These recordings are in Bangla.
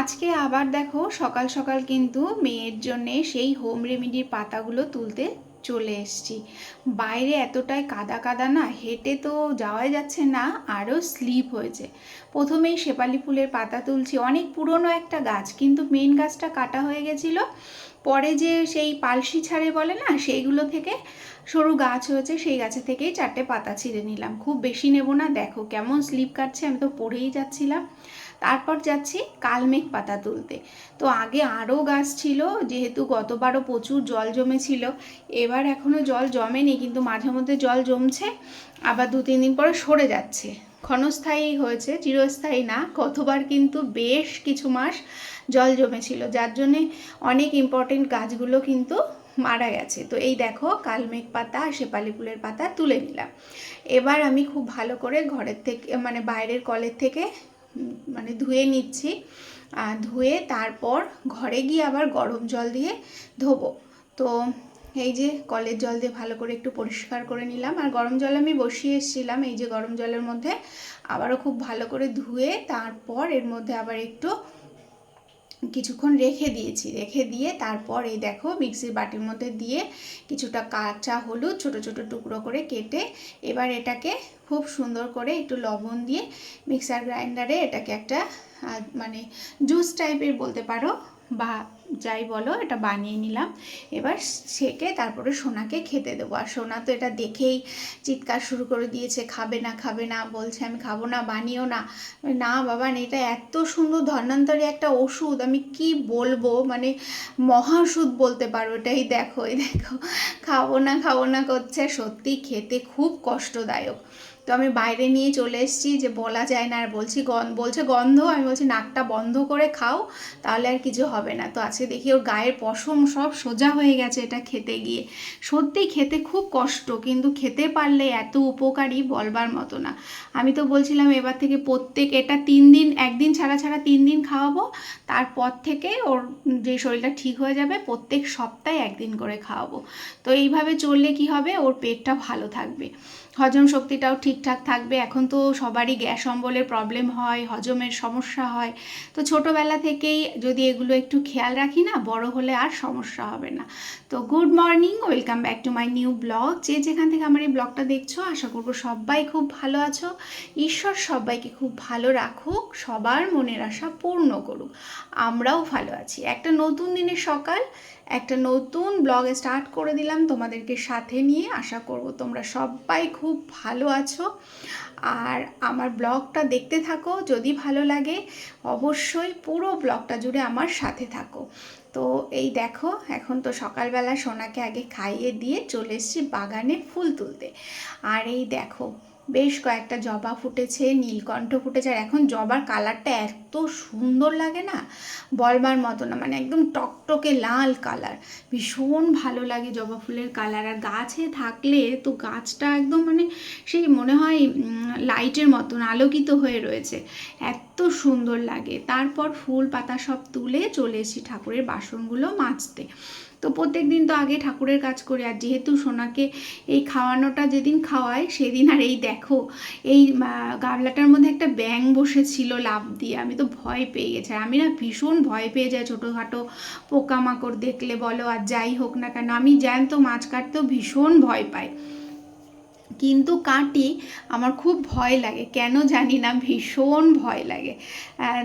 আজকে আবার দেখো সকাল সকাল কিন্তু মেয়ের জন্যে সেই হোম রেমেডির পাতাগুলো তুলতে চলে এসছি। বাইরে এতটাই কাদা কাদা না, হেঁটে তো যাওয়াই যাচ্ছে না আরও স্লিপ হয়েছে। প্রথমেই শেপালি ফুলের পাতা তুলছি, অনেক পুরনো একটা গাছ, কিন্তু মেন গাছটা কাটা হয়ে গেছিল। পরে যে সেই পালসি ছাড়ে বলে না, সেইগুলো থেকে সরু গাছ হয়েছে, সেই গাছে থেকেই চারটে পাতা ছিঁড়ে নিলাম। খুব বেশি নেব না, দেখো কেমন স্লিপ কাটছে, আমি তো পড়েই যাচ্ছিলাম। তারপর যাচ্ছি কালমেঘ পাতা তুলতে। তো আগে আরও গাছ ছিল, যেহেতু গতবারও প্রচুর জল জমেছিল, এবার এখনও জল জমেনি, কিন্তু মাঝে মধ্যে জল জমছে, আবার দু তিন দিন পরে সরে যাচ্ছে। ক্ষণস্থায়ী হয়েছে, চিরস্থায়ী না কতবার কিন্তু বেশ কিছু মাস জল জমেছিল, যার জন্যে অনেক ইম্পর্টেন্ট গাছগুলো কিন্তু মারা গেছে। তো এই দেখো, কালমেঘ পাতা আর শেপালি ফুলের পাতা তুলে নিলাম। এবার আমি খুব ভালো করে ঘরের থেকে মানে বাইরের কলের থেকে মানে ধুয়ে নিচ্ছি। ধুয়ে তারপর ঘরে গিয়ে আবার গরম জল দিয়ে ধোবো। তো এই যে কলের জল দিয়ে ভালো করে একটু পরিষ্কার করে নিলাম। আর গরম জল আমি বসিয়ে এসেছিলাম। এই যে গরম জলের মধ্যে আবারও খুব ভালো করে ধুয়ে তারপর এর মধ্যে আবার একটু কিছুক্ষণ রেখে দিয়েছি। রেখে দিয়ে তারপর এই দেখো মিক্সির বাটির মধ্যে দিয়ে কিছুটা কাঁচা হলুদ ছোট ছোট টুকরো করে কেটে এবার এটাকে খুব সুন্দর করে একটু লবণ দিয়ে মিক্সার গ্রাইন্ডারে এটাকে একটা মানে জুস টাইপের বলতে পারো বা যাই বলো, এটা বানিয়ে নিলাম। এবার সেকে তারপরে সোনাকে খেতে দেবো। আর সোনা তো এটা দেখেই চিৎকার শুরু করে দিয়েছে, খাবে না খাবে না। বলছে, আমি খাব না, বানিও না। না বাবা এটা এত সুন্দর ধন্যান্তরী একটা ওষুধ, আমি কি বলব? মানে মহাওষুধ বলতে পারো এটাই, দেখো, এই দেখো। খাব না খাব না করছে সত্যি খেতে খুব কষ্টদায়ক। তো আমি বাইরে নিয়ে চলে এসেছি যে বলা যায় না আর বলছি বলছে গন্ধ, আমি বলছি নাকটা বন্ধ করে খাও, তাহলে আর কিছু হবে না। তো আজকে দেখি ওর গায়ের পশম সব সোজা হয়ে গেছে এটা খেতে গিয়ে। সত্যি খেতে খুব কষ্ট, কিন্তু খেতে পারলে এত উপকারী বলবার মতো না। আমি তো বলছিলাম এবার থেকে প্রত্যেক, এটা তিন দিন, একদিন ছাড়া ছাড়া তিন দিন খাওয়াবো, তারপর থেকে ওর যে শরীরটা ঠিক হয়ে যাবে, প্রত্যেক সপ্তাহে একদিন করে খাওয়াবো। তো এইভাবে চললে কি হবে? ওর পেটটা ভালো থাকবে। হজম শক্তিটাও ঠিকঠাক থাকবে। এখন তো সবারই গ্যাস অম্বলের প্রবলেম হয়, হজমের সমস্যা হয়। তো ছোটোবেলা থেকেই যদি এগুলো একটু খেয়াল রাখি না, বড় হলে আর সমস্যা হবে না। তো good morning welcome back to my new vlog যে যেখান থেকে আমার এই ব্লগটা দেখছ, আশা করব সবাই খুব ভালো আছো। ঈশ্বর সবাইকে খুব ভালো রাখুক, সবার মনের আশা পূর্ণ করুক। আমরাও ভালো আছি। একটা নতুন দিনের সকাল একটা নতুন ব্লগ স্টার্ট করে দিলাম তোমাদেরকে সাথে নিয়ে। আশা করব তোমরা সবাই খুব ভালো আছো। আর আমার ব্লগটা দেখতে থাকো, যদি ভালো লাগে অবশ্যই পুরো ব্লগটা জুড়ে আমার সাথে থাকো। তো এই দেখো, এখন তো সকালবেলা সোনাকে আগে খাইয়ে দিয়ে চলে এসেছি বাগানে ফুল তুলতে। আর এই দেখো বেশ কয়েকটা জবা ফুটেছে, নীলকণ্ঠ ফুটেছে, আর এখন জবার কালারটা এত সুন্দর লাগে না? বলবার মতো না মানে একদম টকটকে লাল কালার। ভীষণ ভালো লাগে জবা ফুলের কালার, আর গাছে থাকলে তো গাছটা একদম মানে সেই মনে হয় লাইটের মতন আলোকিত হয়ে রয়েছে। এত সুন্দর লাগে। তারপর ফুল পাতা সব তুলে চলে এসেছি ঠাকুরের বাসনগুলো মাজতে। তো প্রত্যেক দিন তো আগে ঠাকুরের কাজ করি। আর যেহেতু সোনাকে এই খাওয়ানোটা যেদিন খাওয়ায়, সেদিন আর এই দেখো, এই গাবলাটার মধ্যে একটা ব্যাং বসেছিল লাভ দিয়ে। আমি তো ভয় পেয়ে গেছি। আমি না ভীষণ ভয় পেয়ে যাই ছোটোখাটো পোকামাকড় দেখলে বলো, আর যাই হোক না কেন, আমি জ্যান্ত মাছ কাটতেও ভীষণ ভয় পাই। কিন্তু কাটি আমার খুব ভয় লাগে। কেন জানি না, ভীষণ ভয় লাগে।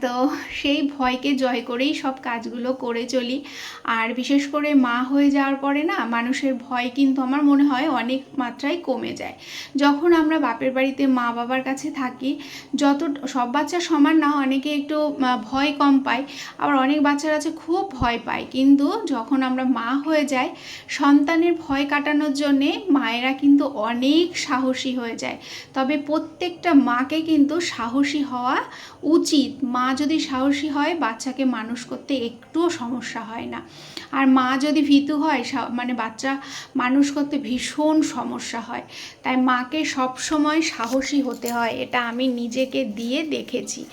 তো সেই ভয়কে জয় করেই সব কাজগুলো করে চলি। আর বিশেষ করে মা হয়ে যাওয়ার পরে না, মানুষের ভয় কিন্তু আমার মনে হয় অনেক মাত্রায় কমে যায়। যখন আমরা বাপের বাড়িতে মা বাবার কাছে থাকি, যত, সব বাচ্চা সমান না, অনেকে একটু ভয় কম পায়। আবার অনেক বাচ্চারা আছে খুব ভয় পায়। কিন্তু যখন আমরা মা হয়ে যাই, সন্তানের ভয় কাটানোর জন্যে মায়েরা কিন্তু অনেক সাহসী হয়ে যায়। তবে প্রত্যেকটা মাকে কিন্তু সাহসী হওয়া উচিত। মা যদি সাহসী হয়, বাচ্চাকে মানুষ করতে একটুও সমস্যা হয় না। আর মা যদি ভীতু হয় মানে বাচ্চা মানুষ করতে ভীষণ সমস্যা হয়। তাই মাকে সব সময় সাহসী হতে হয়, এটা আমি নিজেকে দিয়ে দেখেছি।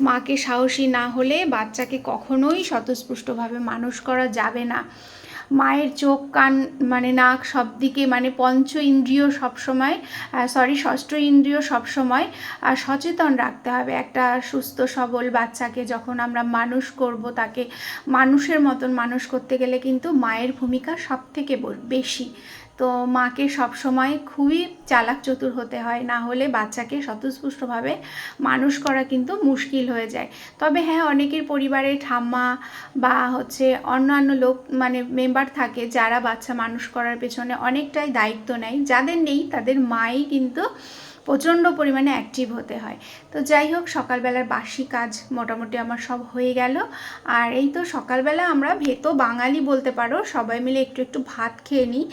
মাকে সাহসী না হলে বাচ্চাকে কখনোই স্বতঃস্পুষ্টভাবে মানুষ করা যাবে না। মায়ের চোখ, কান মানে নাক সব দিকে মানে পঞ্চ ইন্দ্রিয় সবসময় সরি ষষ্ঠ ইন্দ্রিয় সবসময় সচেতন রাখতে হবে। একটা সুস্থ, সবল বাচ্চাকে যখন আমরা মানুষ করব, তাকে মানুষের মতন মানুষ করতে গেলে কিন্তু মায়ের ভূমিকা সব থেকে বেশি। তো মাকে সবসময় খুবই চালাক চতুর হতে হয়, না হলে বাচ্চাকে স্বতঃস্ফূর্তভাবে মানুষ করা কিন্তু মুশকিল হয়ে যায়। তবে হ্যাঁ অনেকের পরিবারে ঠাম্মা বা হচ্ছে অন্যান্য লোক মানে মেম্বার থাকে যারা বাচ্চা মানুষ করার পেছনে অনেকটাই দায়িত্ব নেয়। যাদের নেই, তাদের মাই কিন্তু প্রচণ্ড পরিমাণে অ্যাক্টিভ হতে হয়। তো যাই হোক, সকালবেলার বাসি কাজ মোটামুটি আমার সব হয়ে গেল। আর এই তো সকালবেলা আমরা ভেতো বাঙালি বলতে পারো, সবাই মিলে একটু একটু ভাত খেয়ে নিই।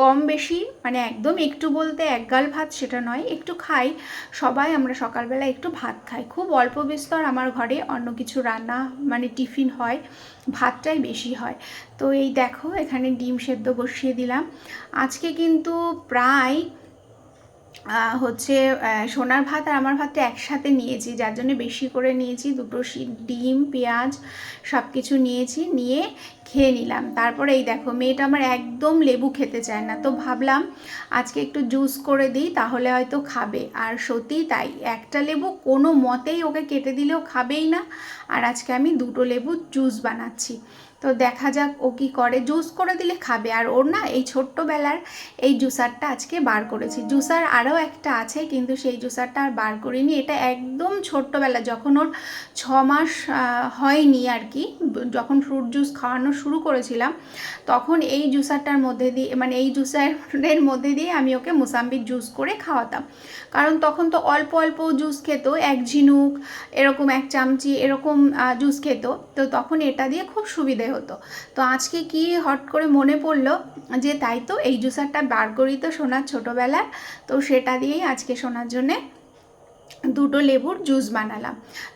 কম বেশি মানে একদম একটু বলতে এক গাল ভাত সেটা নয়, একটু খাই। সবাই আমরা সকালবেলা একটু ভাত খাই। খুব অল্প বিস্তর আমার ঘরে অন্য কিছু রান্না মানে টিফিন হয়, ভাতটাই বেশি হয়। তো এই দেখো, এখানে ডিম সেদ্ধ বসিয়ে দিলাম। আজকে কিন্তু প্রায় হচ্ছে সোনার ভাত আর আমার ভাতটা একসাথে নিয়েছি, যার জন্য বেশি করে নিয়েছি, দুটো ডিম, পেঁয়াজ সব কিছু নিয়েছি, নিয়ে খেয়ে নিলাম। তারপরে এই দেখো, মেয়েটা আমার একদম লেবু খেতে চায় না। তো ভাবলাম, আজকে একটু জুস করে দিই, তাহলে হয়তো খাবে। আর সত্যি তাই, একটা লেবু কোনো মতেই ওকে কেটে দিলেও খাবেই না। আর আজকে আমি দুটো লেবু জুস বানাচ্ছি। তো দেখা যাক ও কি করে। জুস করে দিলে খাবে। আর ওর না এই ছোট্টবেলার এই জুসারটা আজকে বার করেছি। জুসার আরও একটা আছে, কিন্তু সেই জুসারটা আর বার করিনি। এটা একদম ছোট্টবেলা, যখন ওর ছ মাস হয়নি আর কি। যখন ফ্রুট জুস খাওয়ানো শুরু করেছিলাম, তখন এই জুসারটার মধ্যে দিয়ে মানে এই জুসারের মধ্যে দিয়ে আমি ওকে মুসাম্বির জুস করে খাওয়াতাম। কারণ তখন তো অল্প অল্প জুস খেত, এক ঝিনুক, এরকম এক চামচি এরকম জুস খেত। তো তখন এটা দিয়ে খুব সুবিধে হতো। তো আজকে কি হট করে মনে পড়ল যে তাই তো এই জুসারটা বার করি তো সোনার ছোটোবেলার, তো সেটা দিয়েই আজকে শোনার জন্যে দুটো লেবুর জুস বানালাম।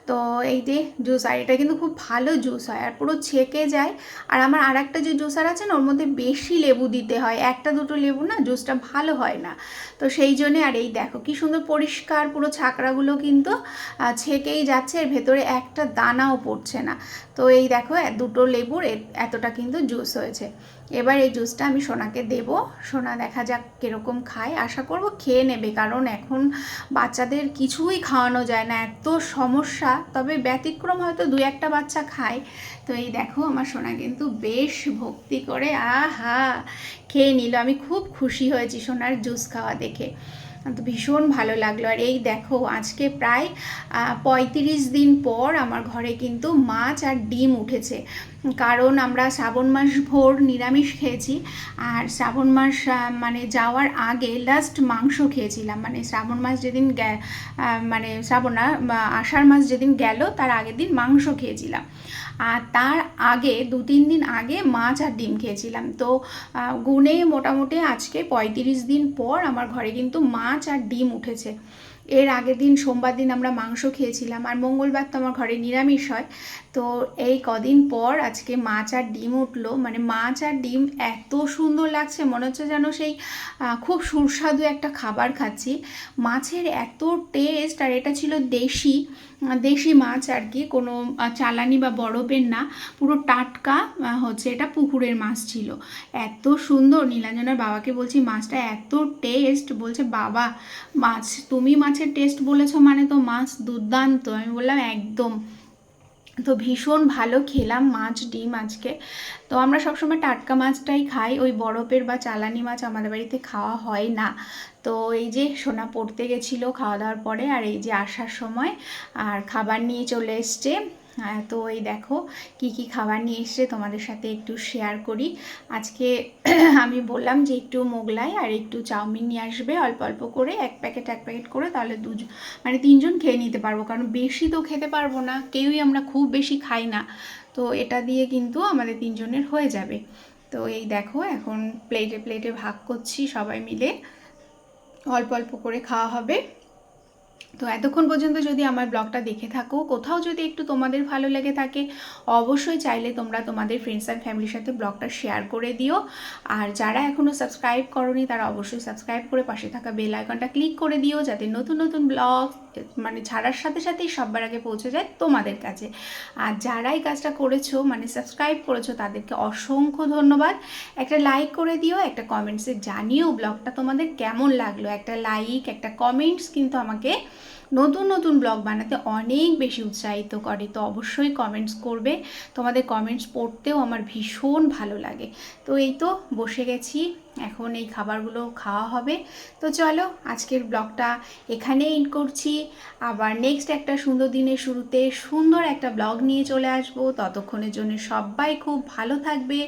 তো এই যে জুস, আর এটা কিন্তু খুব ভালো জুস হয়, আর পুরো ছেঁকে যায়। আর আমার আর একটা যে জুসার আছে না, ওর মধ্যে বেশি লেবু দিতে হয়। একটা দুটো লেবু না, জুসটা ভালো হয় না। তো সেই জন্যে, আর এই দেখো কি সুন্দর পরিষ্কার পুরো ছাকড়াগুলো কিন্তু ছেঁকেই যাচ্ছে, এর ভেতরে একটা দানাও পড়ছে না। তো এই দেখো দুটো লেবুর এতটা কিন্তু জুস হয়েছে। এবার এই জুসটা আমি সোনাকে দেব। সোনা দেখা যাক কীরকম খায়। আশা করব খেয়ে নেবে, কারণ এখন বাচ্চাদের কিছুই খাওয়ানো যায় না, এত সমস্যা। তবে ব্যতিক্রম হয়তো দু একটা বাচ্চা খায়। তো এই দেখো, আমার সোনা কিন্তু বেশ ভক্তি করে, আহা, খেয়ে নিল। আমি খুব খুশি হয়েছি সোনার জুস খাওয়া দেখে। তো ভীষণ ভালো লাগল। আর এই দেখো, আজকে প্রায় পঁয়ত্রিশ দিন পর আমার ঘরে কিন্তু মাছ আর ডিম উঠেছে। কারণ আমরা শ্রাবণ মাস ভোর নিরামিষ খেয়েছি আর শ্রাবণ মাস মানে যাওয়ার আগে লাস্ট মাংস খেয়েছিলাম। মানে শ্রাবণ মাস যেদিন মানে শ্রাবণ না আষাঢ় মাস যেদিন গেল, তার আগের দিন মাংস খেয়েছিলাম। আর তার আগে, দু তিন দিন আগে মাছ আর ডিম খেয়েছিলাম। তো গুনে মোটামুটি আজকে পঁয়ত্রিশ দিন পর আমার ঘরে কিন্তু মাছ আর ডিম উঠেছে। এর আগের দিন সোমবার দিন আমরা মাংস খেয়েছিলাম, আর মঙ্গলবার তো আমার ঘরে নিরামিষ হয়। তো এই কদিন পর আজকে মাছ আর ডিম উঠল। মানে মাছ আর ডিম এত সুন্দর লাগছে, মনে হচ্ছে যেন সেই খুব সুস্বাদু একটা খাবার খাচ্ছি। মাছের এত টেস্ট আর এটা ছিল দেশি দেশি মাছ আর কি, কোনো চালানি বা বরফের না, পুরো টাটকা হচ্ছে এটা পুকুরের মাছ ছিল। এত সুন্দর, নীলাঞ্জনার বাবাকে বলছি, মাছটা এত টেস্ট বলছে, বাবা, মাছ, তুমি মাছের টেস্ট বলেছ মানে তো মাছ দুর্দান্ত। আমি বললাম, একদম। তো ভীষণ ভালো খেলাম মাছ, ডিম আজকে। তো আমরা সবসময় টাটকা মাছটাই খাই, ওই বরফের বা চালানি মাছ আমাদের বাড়িতে খাওয়া হয় না। তো এই যে সোনা পড়তে গেছিল খাওয়া দাওয়ার পরে, আর এই যে আসার সময়, আর খাবার নিয়ে চলে এসছে তো এই দেখো কি কি খাবার নিয়ে এসছে, তোমাদের সাথে একটু শেয়ার করি। আজকে আমি বললাম যে একটু মোগলাই আর একটু চাউমিন নিয়ে আসবে, অল্প অল্প করে, এক প্যাকেট এক প্যাকেট করে, তাহলে দুজন মানে তিনজন খেয়ে নিতে পারব, কারণ বেশি তো খেতে পারব না, কেউই আমরা খুব বেশি খাই না। তো এটা দিয়ে কিন্তু আমাদের তিনজনের হয়ে যাবে। তো এই দেখো এখন প্লেটে প্লেটে ভাগ করছি সবাই মিলে, অল্প অল্প করে খাওয়া হবে। তো এতক্ষণ পর্যন্ত যদি আমার ব্লগটা দেখে থাকো, কোথাও যদি একটু তোমাদের ভালো লেগে থাকে, অবশ্যই চাইলে তোমরা তোমাদের ফ্রেন্ডস অ্যান্ড ফ্যামিলির সাথে ব্লগটা শেয়ার করে দিও। আর যারা এখনও সাবস্ক্রাইব করনি, তারা অবশ্যই সাবস্ক্রাইব করে পাশে থাকা বেল আইকনটা ক্লিক করে দিও, যাতে নতুন নতুন ব্লগ মানে ছাড়ার সাথে সাথেই সবার আগে পৌঁছে যায় তোমাদের কাছে। আর যারা এই কাজটা করেছ মানে সাবস্ক্রাইব করেছ, তাদেরকে অসংখ্য ধন্যবাদ। একটা লাইক করে দিও, একটা কমেন্টসে জানিও ব্লগটা তোমাদের কেমন লাগল। একটা লাইক একটা কমেন্টস কিন্তু আমাকে নতুন নতুন ব্লগ বানাতে অনেক বেশি উৎসাহিত করে, তো অবশ্যই কমেন্টস করবে। তোমাদের কমেন্টস পড়তেও আমার ভীষণ ভালো লাগে। তো এই তো বসে গেছি, এখন এই খাবারগুলো খাওয়া হবে। তো চলো আজকের ব্লগটা এখানে এন্ড করছি। আবার নেক্সট একটা সুন্দর দিনের শুরুতে সুন্দর একটা ব্লগ নিয়ে চলে আসব। ততক্ষণের জন্য সবাই খুব ভালো থাকবে,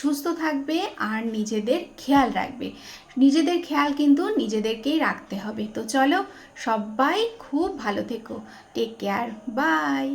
সুস্থ থাকবে আর নিজেদের খেয়াল রাখবে। নিজেদের খেয়াল কিন্তু নিজেদেরকেই রাখতে হবে। তো চলো সবাই খুব ভালো থেকো। Take care bye